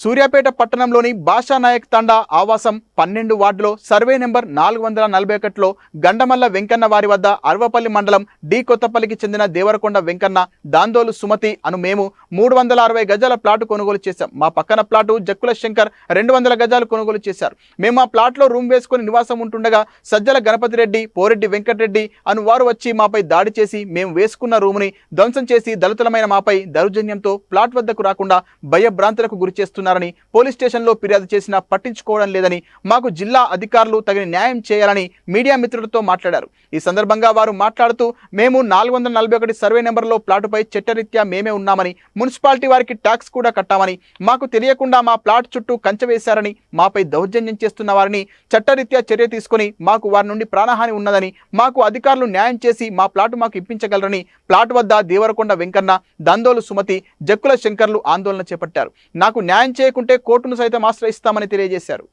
సూర్యాపేట పట్టణంలోని బాషానాయక్ తండా ఆవాసం పన్నెండు వార్డులో సర్వే నెంబర్ నాలుగు వందల నలభై ఒకటిలో గండమల్ల వెంకన్న వారి వద్ద అరవపల్లి మండలం డి కొత్తపల్లికి చెందిన దేవరకొండ వెంకన్న దాందోలు సుమతి అను మేము మూడు వందల అరవై గజాల ప్లాటు కొనుగోలు చేశాం. మా పక్కన ప్లాటు జక్కుల శంకర్ రెండు వందల గజాలు కొనుగోలు చేశారు. మేము ఆ ప్లాట్లో రూమ్ వేసుకుని నివాసం ఉంటుండగా సజ్జల గణపతి రెడ్డి పోరెడ్డి వెంకటరెడ్డి అను వారు వచ్చి మాపై దాడి చేసి మేము వేసుకున్న రూముని ధ్వంసం చేసి దళితులమైన మాపై దౌర్జన్యంతో ప్లాట్ వద్దకు రాకుండా భయభ్రాంతులకు గురి చేస్తున్నారని పోలీస్ స్టేషన్లో ఫిర్యాదు చేసినా పట్టించుకోవడం లేదని మాకు జిల్లా అధికారులు తగిన న్యాయం చేయాలని మీడియా మిత్రులతో మాట్లాడారు. ఈ సందర్భంగా వారు మాట్లాడుతూ మేము నాలుగు వందల నలభై ఒకటి సర్వే నెంబర్లో ప్లాటుపై చట్టరీత్యా మేమే ఉన్నామని మున్సిపాలిటీ వారికి ట్యాక్స్ కూడా కట్టామని మాకు తెలియకుండా మా ప్లాట్ చుట్టూ కంచె వేశారని మాపై దౌర్జన్యం చేస్తున్న వారిని చట్టరీత్యా చర్య తీసుకొని మాకు వారి నుండి ప్రాణహాని ఉన్నదని మాకు అధికారులు న్యాయం చేసి మా ప్లాటు మాకు ఇప్పించగలరని ప్లాట్ వద్ద దేవరకొండ వెంకన్న దందోలు సుమతి జక్కుల శంకర్లు ఆందోళన చేపట్టారు. నాకు న్యాయం చేయకుంటే కోర్టును సైతం ఆశ్రయిస్తామని తెలియజేశారు.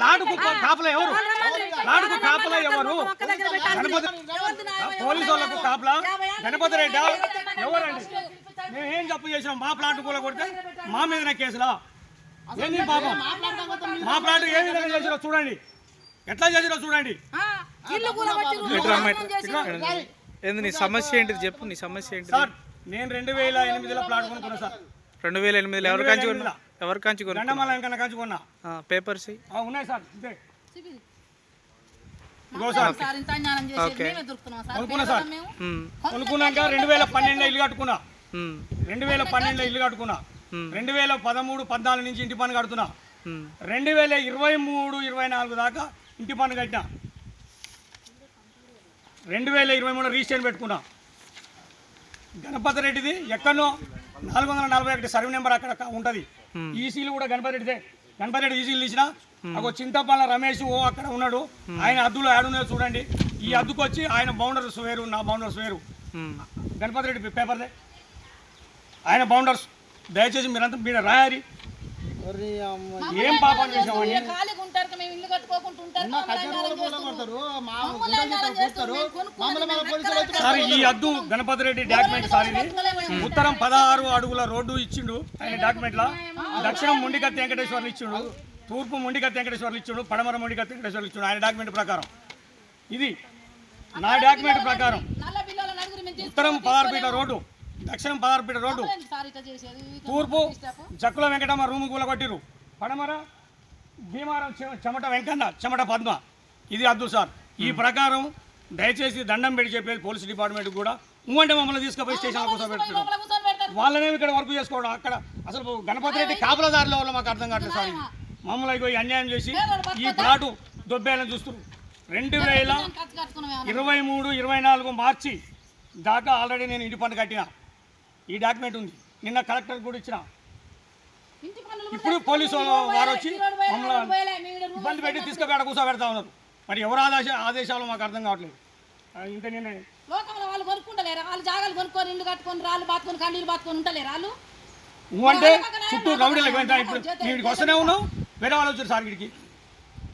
నాటుకు కాపలా ఎవరు పోలీసు వాళ్ళకు కాపలా గణపతి రెడ్డి ఎవరండి? మేము ఏం తప్పు చేసినాం? మా ప్లాట్ కూడా కొడితే మా మీదనే కేసులా? ఏంది పాపం? మా ప్లాట్ ఏ విధంగా చేసినా చూడండి. ఎట్లా చేసినా చూడండి. ఏంది నీ సమస్య ఏంటిది చెప్పు నీ సమస్య ఏంటిది? సార్ నేను రెండు వేల ఎనిమిదిలో ప్లాట్ కొనుక్కున్నా సార్. రెండు వేల ఎనిమిదిలో ఎవరు కంచి కొన్నా? ఎవరు కంచి కొన్నా గండమల్ల వెంకన్న కంచుకున్నా పేపర్స్? ఆ, ఉన్నాయి సార్ మేము కొనుక్కున్నాక రెండు వేల పన్నెండులో ఇల్లు కట్టుకున్నా. రెండు వేల పన్నెండులో ఇల్లు కట్టుకున్నా. రెండు వేల పదమూడు పద్నాలుగు నుంచి ఇంటి పన్ను కడుతున్నా. రెండు వేల ఇరవై మూడు ఇరవై నాలుగు దాకా ఇంటి పన్ను కట్టినా. రెండు వేల ఇరవై మూడు రిజిస్ట్రేషన్ పెట్టుకున్నా. గణపతి రెడ్డిది ఎక్కడో నాలుగు వందల నలభై ఒకటి సర్వే నెంబర్ అక్కడ ఉంటుంది. ఈసీలు కూడా గణపతి రెడ్డిదే గణపతి రెడ్డి ఈసీలు ఇచ్చిన ఒక చింతపల్ల రమేష్ ఓ అక్కడ ఉన్నాడు. ఆయన అద్దులో ఆడున్నాయో చూడండి. ఈ అద్దుకు వచ్చి ఆయన బౌండర్స్ వేరు నా బౌండర్స్ వేరు. గణపతి రెడ్డి పేపర్దే. ఆయన బౌండర్స్ దయచేసి మీరంతా మీరు రాయాలి. ఏం పాపం చేసామని సార్ ఈ అద్దు గణపతి రెడ్డి డాక్యుమెంట్ సార్ ఇది ఉత్తరం పదహారు అడుగుల రోడ్డు ఇచ్చిండు. ఆయన డాక్యుమెంట్ లా దక్షిణం ముండికత్తి వెంకటేశ్వర్లు ఇచ్చిండు. తూర్పు ముండికత్తి వెంకటేశ్వర్లు ఇచ్చిండు. పడమర ముండికత్తి వెంకటేశ్వర్లు ఇచ్చిండు. ఆయన డాక్యుమెంట్ ప్రకారం. ఇది నా డాక్యుమెంట్ ప్రకారం. ఉత్తరం పదహారు ఫీట్ల రోడ్డు. దక్షిణం పదహారు ఫీట్ల రోడ్డు తూర్పు జక్కుల వెంకటమ్మ రూము కూలగొట్టిరు పడమర భీమారం చెమట వెంకన్న చెమట పద్మ. ఇది అద్దు సార్. ఈ ప్రకారం దయచేసి దండం పెట్టి చెప్పేది పోలీస్ డిపార్ట్మెంట్ కూడా. నువ్వంటే మమ్మల్ని తీసుకుపోయి స్టేషన్ కోసం పెడుతున్నాం వాళ్ళనే ఇక్కడ వర్క్ చేసుకోవడం అక్కడ. అసలు గణపతి రెడ్డి కాపలాదారుల వల్ల మాకు అర్థం కావట్లేదు సార్. మమ్మల్ని అన్యాయం చేసి ఈ ప్లాటు దొబ్బేయాలని చూస్తున్నారు. రెండు వేల ఇరవై మూడు ఇరవై నాలుగు మార్చి దాకా ఆల్రెడీ నేను ఇంటి పన్ను కట్టిన. ఈ డాక్యుమెంట్ ఉంది. నిన్న కలెక్టర్ కూడా ఇచ్చిన. ఇప్పుడు పోలీసు వారు వచ్చి మమ్మల్ని ఇబ్బంది పెట్టి తీసుకుపోయి అక్కడ కూర్చోబెడతా ఉన్నారు. మరి ఎవరు ఆదేశ ఆదేశాలు మాకు అర్థం కావట్లేదు. ఇంత నేను లోకంలో వాళ్ళు కొనుక్కుంటలేరు. వాళ్ళు జాగాలు కొనుక్కొని ఇల్లు కట్టుకొని రాళ్ళు బాతుకొని కండీలు బాతుకొని ఉంటలేరు వాళ్ళు. నువ్వంటే చుట్టూ రౌడీలకు వెళ్తా ఇప్పుడు. ఇక్కడికి వస్తూనే ఉన్నావు వేరే వాళ్ళు వచ్చారు సార్ ఇక్కడికి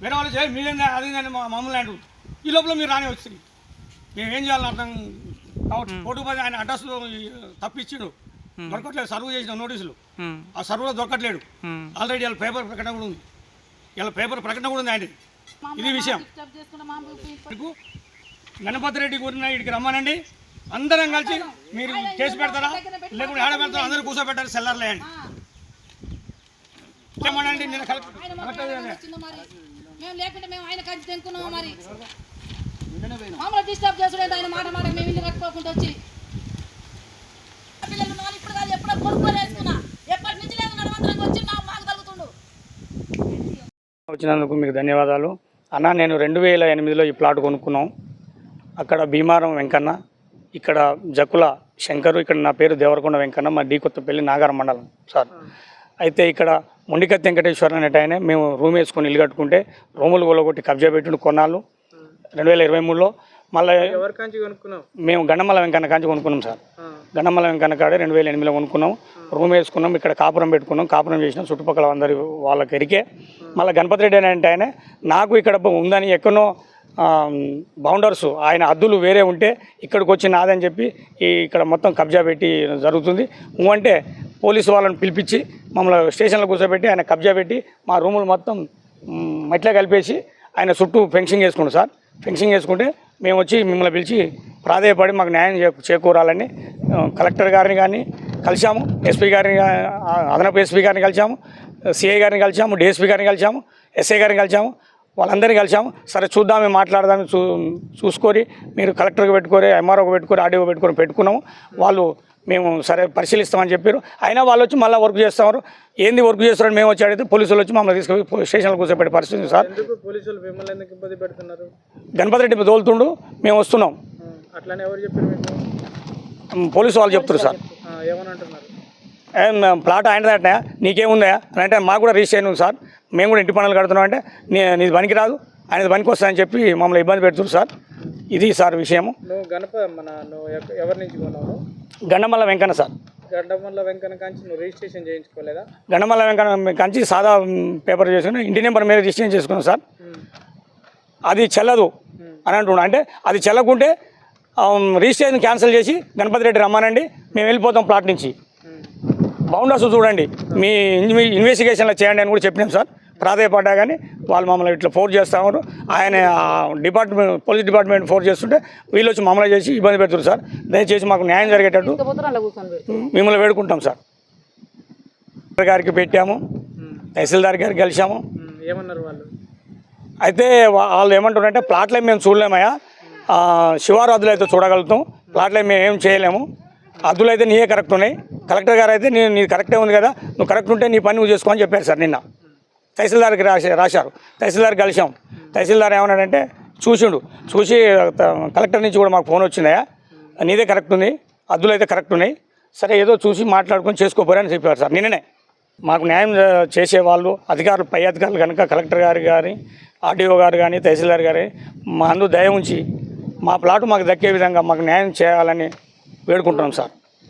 వేరే వాళ్ళు వచ్చి మీరేందా అది మమ్మల్ని అంటారు. ఈ లోపల మీరు రాని వచ్చింది మేము ఏం చేయాలని అర్థం కోర్టు పది ఆయన అడ్రస్ తప్పించాడు దొరకట్లేదు సర్వ్ చేసిన నోటీసులు. ఆ సర్వ్లో దొరకట్లేడు ఆల్రెడీ వాళ్ళ పేపర్ ప్రకటన కూడా ఉంది. ఇలా పేపర్ ప్రకటన కూడా ఉంది ఆయన ఇది విషయం. గణపతి రెడ్డి గురిన ఇక్కడికి రమ్మనండి. అందరం కలిసి మీరు కేసు పెడతారా? లేకుంటే ఆడ పెడతారా అందరూ కూర్చోబెట్టారు సెల్లర్లే అండి ఏమనండి నేను కలెక్టర్ మరి? మేము లేకుంటే మేము ఆయన కలిసి తెంకున్నాము మరి? మమ్మల్ని డిస్టర్బ్ చేసుడు ఆయన మాట మాట మేము ఇల్లు కట్టుకోకుండా వచ్చి. పిల్లలు నాన్న ఇప్పుడు కాదు ఎప్పుడో కొనుక్కొని వేసుకున్నా. ఎప్పటి నుంచి లేదు నడవంతరంగా వచ్చి నా మాకు కలుగుతుండు వచ్చినందుకు మీకు ధన్యవాదాలు. అన్న నేను రెండు వేల ఎనిమిదిలో ఈ ప్లాట్ కొనుక్కున్నాం. అక్కడ భీమారం వెంకన్న ఇక్కడ జకుల శంకరు ఇక్కడ నా పేరు దేవరకొండ వెంకన్న మా డి కొత్తపల్లి నాగారం మండలం సార్. అయితే ఇక్కడ మొండికత్తి వెంకటేశ్వర అనేట ఆయన మేము రూమ్ వేసుకొని ఇల్లు కట్టుకుంటే రూములు కొలగొట్టి కబ్జా పెట్టుకుని కొన్నాళ్ళు. రెండు వేల ఇరవై మూడులో మళ్ళీ ఎవరి కాంచి కొనుక్కున్నావు? మేము గండమల్ల వెంకన్న కాంచి కొనుక్కున్నాం సార్. గండమల్ల వెంకన్న కాడే రెండు వేల ఎనిమిదిలో కొనుక్కున్నాం. రూమ్ వేసుకున్నాం ఇక్కడ కాపురం పెట్టుకున్నాం. కాపురం చేసినాం చుట్టుపక్కల అందరి వాళ్ళకి ఎరికే. మళ్ళీ గణపతి రెడ్డి అని అంటే ఆయన నాకు ఇక్కడ ఉందని ఎక్కడో బౌండర్స్ ఆయన హద్దులు వేరే ఉంటే ఇక్కడికి వచ్చి నాదని చెప్పి ఈ ఇక్కడ మొత్తం కబ్జా పెట్టి జరుగుతుంది. అంటే పోలీసు వాళ్ళని పిలిపించి మమ్మల్ని స్టేషన్లో కూర్చోబెట్టి ఆయన కబ్జా పెట్టి మా రూములు మొత్తం మ్, మట్టిలో కలిపేసి ఆయన చుట్టూ ఫెన్సింగ్ వేసుకుంటాం సార్. ఫెన్సింగ్ వేసుకుంటే మేము వచ్చి మిమ్మల్ని పిలిచి ప్రాధేయపడి మాకు న్యాయం చేకూరాలని కలెక్టర్ గారిని కానీ కలిసాము ఎస్పీ గారిని అదనపు ఎస్పీ గారిని కలిసాము సిఐ గారిని కలిసాము డిఎస్పీ గారిని కలిసాము ఎస్ఐ గారిని కలిసాము వాళ్ళందరినీ కలిసాము సరే చూద్దాం మేము మాట్లాడదాం చూ చూసుకొని మీరు కలెక్టర్కి పెట్టుకొని ఎంఆర్ఓకి పెట్టుకొని ఆర్డీఓ పెట్టుకొని పెట్టుకున్నాము. వాళ్ళు మేము సరే పరిశీలిస్తామని చెప్పారు. అయినా వాళ్ళు వచ్చి మళ్ళీ వర్క్ చేస్తారు ఏంది వర్క్ చేస్తారని మేము వచ్చి అడిగితే పోలీసులు వచ్చి మమ్మల్ని తీసుకుపోయి స్టేషన్లో కూర్చోబెట్టే పరిస్థితి సార్. గణపతి రెడ్డి తోలుతుండు మేము వస్తున్నాం. అట్లానే ఎవరు చెప్పారు పోలీసు వాళ్ళు చెప్తారు సార్. ఏమని ప్లాట్ ఆయనదంటే నీకేముందా? అని అంటే మాకు కూడా రిజిస్ట్రేషన్ ఉంది సార్. మేము కూడా ఇంటి పనులు కడుతున్నాం అంటే నీ నీది పనికి రాదు. ఆయనది పనికి వస్తాయని చెప్పి మమ్మల్ని ఇబ్బంది పెడుతున్నారు సార్. ఇది సార్ విషయము. నువ్వు గణప మన ఎవరి నుంచి గండమల్ల వెంకన్న సార్. గడ్డమల్ల వెంకన్న కాంచి నువ్వు రిజిస్ట్రేషన్ చేయించుకోలేదా? గండమల్ల వెంకన్న కంచి సాదా పేపర్ చేసుకుని ఇంటి నెంబర్ మీద రిజిస్ట్రేషన్ చేసుకున్నాం సార్. అది చెల్లదు అని అంటున్నాడు అంటే అది చెల్లకుంటే రిజిస్ట్రేషన్ క్యాన్సిల్ చేసి గణపతి రెడ్డి రమ్మానండి మేము వెళ్ళిపోతాం ప్లాట్ నుంచి. బౌండర్స్ చూడండి. మీ ఇన్వె- ఇన్వెస్టిగేషన్లో చేయండి అని కూడా చెప్పినాం సార్. ప్రాధాయపడ్డా కానీ వాళ్ళు మమ్మల్ని ఇట్లా ఫోర్స్ చేస్తా ఉన్నారు. ఆయన డిపార్ట్మెంట్ పోలీస్ డిపార్ట్మెంట్ ఫోర్స్ చేస్తుంటే వీళ్ళు వచ్చి మమ్మల్ని చేసి ఇబ్బంది పెడుతున్నారు సార్. దయచేసి మాకు న్యాయం జరిగేటట్టు మిమ్మల్ని వేడుకుంటాం సార్. గారికి పెట్టాము. తహసీల్దార్ గారికి కలిసాము ఏమన్నారు వాళ్ళు? అయితే వాళ్ళు ఏమంటారంటే ప్లాట్లే మేము చూడలేమయ్యా. శివారు హద్దులు అయితే చూడగలుగుతాం. ప్లాట్లే మేము ఏం చేయలేము. హద్దులు అయితే నీయే కరెక్ట్ ఉన్నాయి. కలెక్టర్ గారు అయితే నీ నీ కరెక్టే ఉంది కదా. నువ్వు కరెక్ట్ ఉంటే నీ పని నువ్వు చేసుకో అని చెప్పారు సార్ నిన్న. తహసీల్దార్కి రాసే రాశారు. తహసీల్దార్ కలిసాం తహసీల్దార్ ఏమన్నాడంటే చూసిండు. చూసి కలెక్టర్ నుంచి కూడా మాకు ఫోన్ వచ్చినాయా నీదే కరెక్ట్ ఉంది. అద్దులు అయితే కరెక్ట్ ఉన్నాయి. సరే ఏదో చూసి మాట్లాడుకొని చేసుకోపోరని చెప్పారు సార్. నిన్ననే. మాకు న్యాయం చేసేవాళ్ళు అధికారులు పై అధికారులు కనుక కలెక్టర్ గారు కానీ ఆర్డీఓ గారు కానీ తహసీల్దార్ గారి మా అందు దయ ఉంచి మా ప్లాటు మాకు దక్కే విధంగా మాకు న్యాయం చేయాలని వేడుకుంటున్నాం సార్.